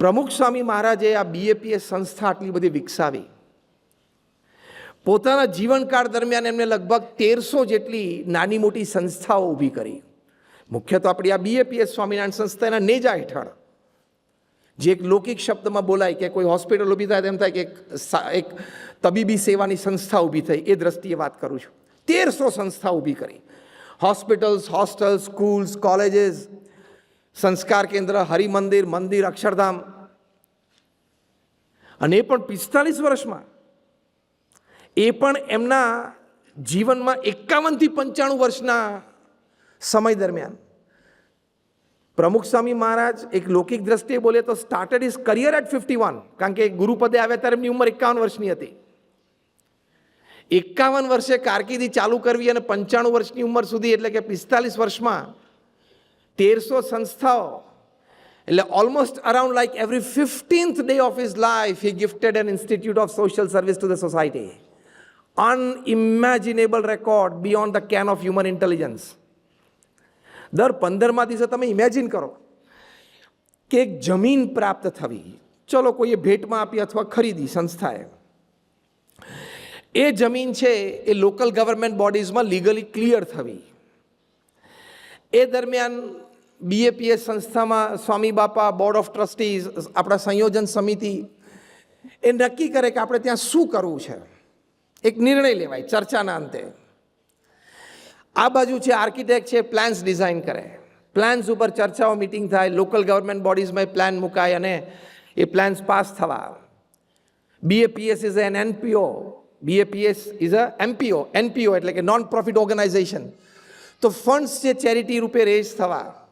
પ્રમુખ સ્વામી મહારાજે આ બીએપીએસ સંસ્થા આટલી બધી વિકસાવી. પોતાના જીવનકાળ દરમિયાન એમને લગભગ તેરસો જેટલી નાની મોટી સંસ્થાઓ ઊભી કરી. મુખ્ય તો આપણી આ બીએપીએસ સ્વામિનારાયણ સંસ્થા એના નેજા હેઠળ. જે એક લૌકિક શબ્દમાં બોલાય કે કોઈ હોસ્પિટલ ઊભી થાય તેમ થાય કે એક એક તબીબી સેવાની સંસ્થા ઊભી થઈ, એ દ્રષ્ટિએ વાત કરું છું. તેરસો સંસ્થા ઊભી કરી. હોસ્પિટલ્સ, હોસ્ટેલ્સ, સ્કૂલ્સ, કોલેજીસ સંસ્કાર કેન્દ્ર, હરિમંદિર, મંદિર, અક્ષરધામ. અને એ પણ પિસ્તાલીસ વર્ષમાં. એ પણ એમના જીવનમાં એકાવનથી પંચાણું વર્ષના સમય દરમિયાન. પ્રમુખ સ્વામી મહારાજ એક લૌકિક દ્રષ્ટિએ બોલે તો started is career at fifty one કારણ કે ગુરુપદે આવ્યા ત્યારે એમની ઉંમર એકાવન વર્ષની હતી. એકાવન વર્ષે કારકિર્દી ચાલુ કરવી અને પંચાણું વર્ષની ઉંમર સુધી એટલે કે પિસ્તાલીસ વર્ષમાં તેરસો સંસ્થાઓ. એટલે almost around like every fifteenth day of his life he gifted an institute of social service to the society unimaginable record beyond the ken of human intelligence દર પંદરમા દિવસે તમે ઇમેજિન કરો કે એક જમીન પ્રાપ્ત થવી. ચલો કોઈએ ભેટમાં આપી અથવા ખરીદી સંસ્થાએ. એ જમીન છે એ લોકલ ગવર્મેન્ટ બોડીઝમાં લીગલી ક્લિયર થવી. એ દરમિયાન બીએપીએસ સંસ્થામાં સ્વામી બાપા બોર્ડ ઓફ ટ્રસ્ટીઝ આપણા સંયોજન સમિતિ, એ નક્કી કરે કે આપણે ત્યાં શું કરવું છે. એક નિર્ણય લેવાય ચર્ચાના અંતે. આ બાજુ છે આર્કિટેક્ટ છે, પ્લાન્સ ડિઝાઇન કરે. પ્લાન્સ ઉપર ચર્ચાઓ, મિટિંગ થાય, લોકલ ગવર્મેન્ટ બોડીઝમાં પ્લાન મુકાય અને એ પ્લાન્સ પાસ થવા. BAPS is an NPO BAPS is a MPO NPO એટલે કે નોન પ્રોફિટ ઓર્ગેનાઇઝેશન તો ફંડ્સ જે ચેરિટી રૂપે રેઝ થવા.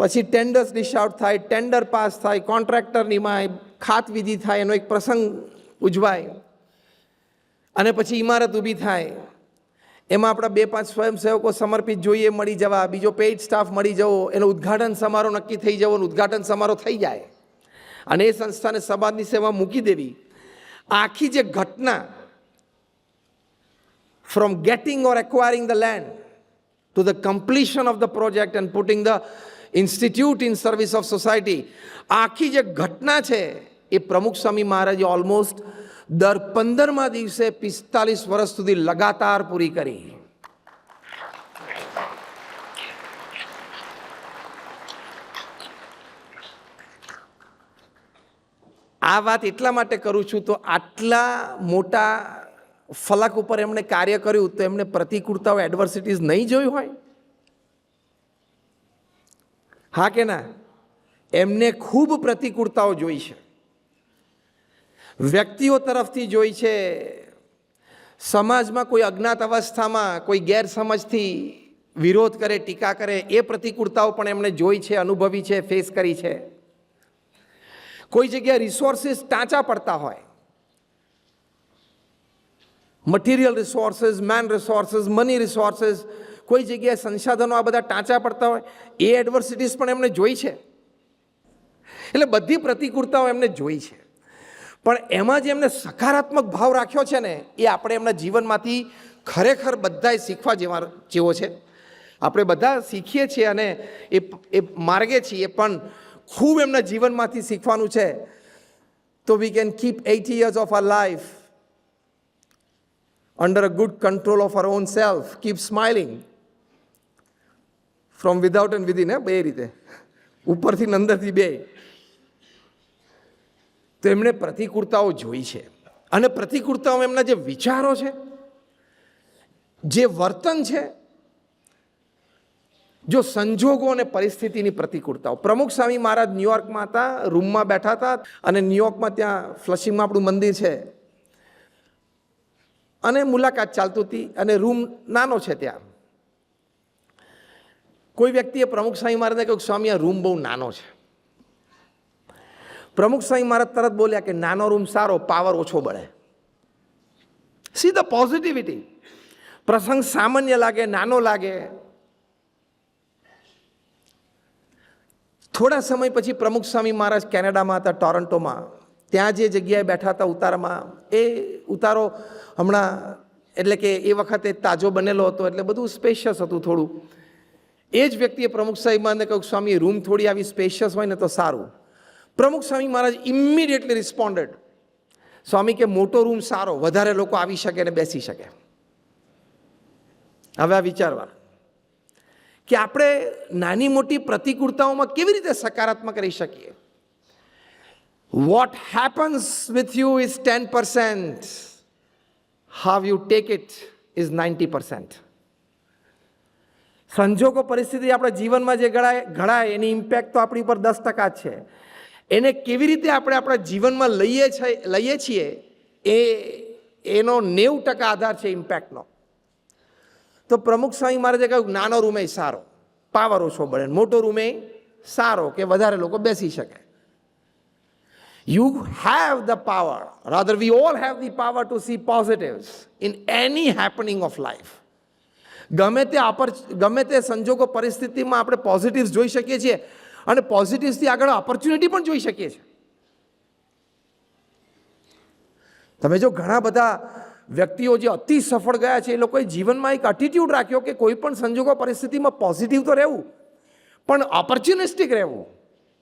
પછી ટેન્ડર્સ ડિશ આઉટ થાય ટેન્ડર પાસ થાય કોન્ટ્રાક્ટરની નિમાય ખાત વિધિ થાય, એનો એક પ્રસંગ ઉજવાય. અને પછી ઇમારત ઊભી થાય. એમાં આપણા બે પાંચ સ્વયંસેવકો સમર્પિત જોઈએ, મળી જવા. બીજો પેઇડ સ્ટાફ મળી જવો, એનો ઉદ્ઘાટન સમારોહ નક્કી થઈ જવો ઉદ્ઘાટન સમારોહ થઈ જાય. અને એ સંસ્થાને સમાજની સેવા મૂકી દેવી. આખી જે ઘટના from getting or acquiring the land to the completion of the project and putting the institute in service of society આખી જે ઘટના છે, એ પ્રમુખ સ્વામી મહારાજે ઓલમોસ્ટ દર પંદરમા દિવસે પિસ્તાલીસ વર્ષ સુધી લગાતાર પૂરી કરી. આ વાત એટલા માટે કરું છું તો આટલા મોટા ફલક ઉપર એમણે કાર્ય કર્યું તો એમને પ્રતિકૂળતાઓ એડવર્સિટીઝ નહીં જોઈ હોય? હા કે ના? એમને ખૂબ પ્રતિકૂળતાઓ જોઈ છે. વ્યક્તિઓ તરફથી જોઈ છે, સમાજમાં કોઈ અજ્ઞાત અવસ્થામાં કોઈ ગેરસમજથી વિરોધ કરે, ટીકા કરે, એ પ્રતિકૂળતાઓ પણ એમણે જોઈ છે, અનુભવી છે ફેસ કરી છે. કોઈ જગ્યાએ રિસોર્સિસ ટાંચા પડતા હોય material resources man resources money resources કોઈ જગ્યાએ સંસાધનો આ બધા ટાંચા પડતા હોય એ એડવર્સિટીઝ પણ એમને જોઈ છે. એટલે બધી પ્રતિકૂળતાઓ એમને જોઈ છે. પણ એમાં જે એમને સકારાત્મક ભાવ રાખ્યો છે ને એ આપણે એમના જીવનમાંથી ખરેખર બધાએ શીખવા જેવા જેવો છે. આપણે બધા શીખીએ છીએ અને એ એ માર્ગે છીએ પણ ખૂબ એમના જીવનમાંથી શીખવાનું છે. તો we can keep eighty years of our life under a good control of our own self, keep smiling. From without and within બે રીતે. ઉપરથી અંદરથી બે. તો એમણે પ્રતિકૂળતાઓ જોઈ છે. અને પ્રતિકૂળતાઓ એમના જે વિચારો છે, જે વર્તન છે, જો સંજોગો અને પરિસ્થિતિની પ્રતિકૂળતાઓ. પ્રમુખ સ્વામી મહારાજ ન્યુયોર્કમાં હતા રૂમમાં બેઠા હતા, અને ન્યુયોર્કમાં ત્યાં ફ્લશિંગમાં આપણું મંદિર છે. અને મુલાકાત ચાલતું હતી, અને રૂમ નાનો છે ત્યાં. કોઈ વ્યક્તિએ પ્રમુખ સ્વામી મહારાજને કહ્યું સ્વામી, આ રૂમ બહુ નાનો છે. પ્રમુખ સ્વામી મહારાજ તરત બોલ્યા કે નાનો રૂમ સારો, પાવર ઓછો બળે. સી ધ પોઝિટિવિટી પ્રસંગ સામાન્ય લાગે, નાનો લાગે. થોડા સમય પછી પ્રમુખ સ્વામી મહારાજ કેનેડામાં હતા, ટોરન્ટોમાં. ત્યાં જે જગ્યાએ બેઠા હતા ઉતારામાં, એ ઉતારો હમણાં, એટલે કે એ વખતે તાજો બનેલો હતો, એટલે બધું સ્પેશિયસ હતું થોડું. એ જ વ્યક્તિએ પ્રમુખ સાહેબને કહ્યું, સ્વામી રૂમ થોડી આવી સ્પેશિયસ હોય ને તો સારું. પ્રમુખ સ્વામી મહારાજ ઇમિડિયેટલી રિસ્પોન્ડેડ સ્વામી, કે મોટો રૂમ સારો, વધારે લોકો આવી શકે અને બેસી શકે. હવે આ વિચારવા કે આપણે નાની મોટી પ્રતિકૂળતાઓમાં કેવી રીતે સકારાત્મક રહી શકીએ? What happens with you is ten percent how you take it is ninety percent સંજોગો પરિસ્થિતિ આપણા જીવનમાં જે ઘડાય ઘડાય એની ઇમ્પેક્ટ તો આપણી ઉપર દસ ટકા છે. એને કેવી રીતે આપણે આપણા જીવનમાં લઈએ છે, લઈએ છીએ, એ, એનો નેવું ટકા આધાર છે ઇમ્પેક્ટનો તો પ્રમુખ સ્વામી મહારાજે કહ્યું, નાનો રૂમે સારો, પાવર ઓછો બને, મોટો રૂમે સારો, કે વધારે લોકો બેસી શકે. You have the power rather we all have the power to see positives in any happening of life ગમે તે આપર, ગમે તે સંજોગો પરિસ્થિતિમાં આપણે પોઝિટિવ્સ જોઈ શકીએ છીએ અને પોઝિટિવ્સથી આગળ ઓપોર્ચ્યુનિટી પણ જોઈ શકીએ છીએ. તમે જો ઘણા બધા વ્યક્તિઓ જે અતિ સફળ ગયા છે, એ લોકોએ જીવનમાં એક એટીટ્યૂડ રાખ્યો કે કોઈ પણ સંજોગો પરિસ્થિતિમાં પોઝિટિવ તો રહેવું, પણ ઓપોર્ચ્યુનિસ્ટિક રહેવું.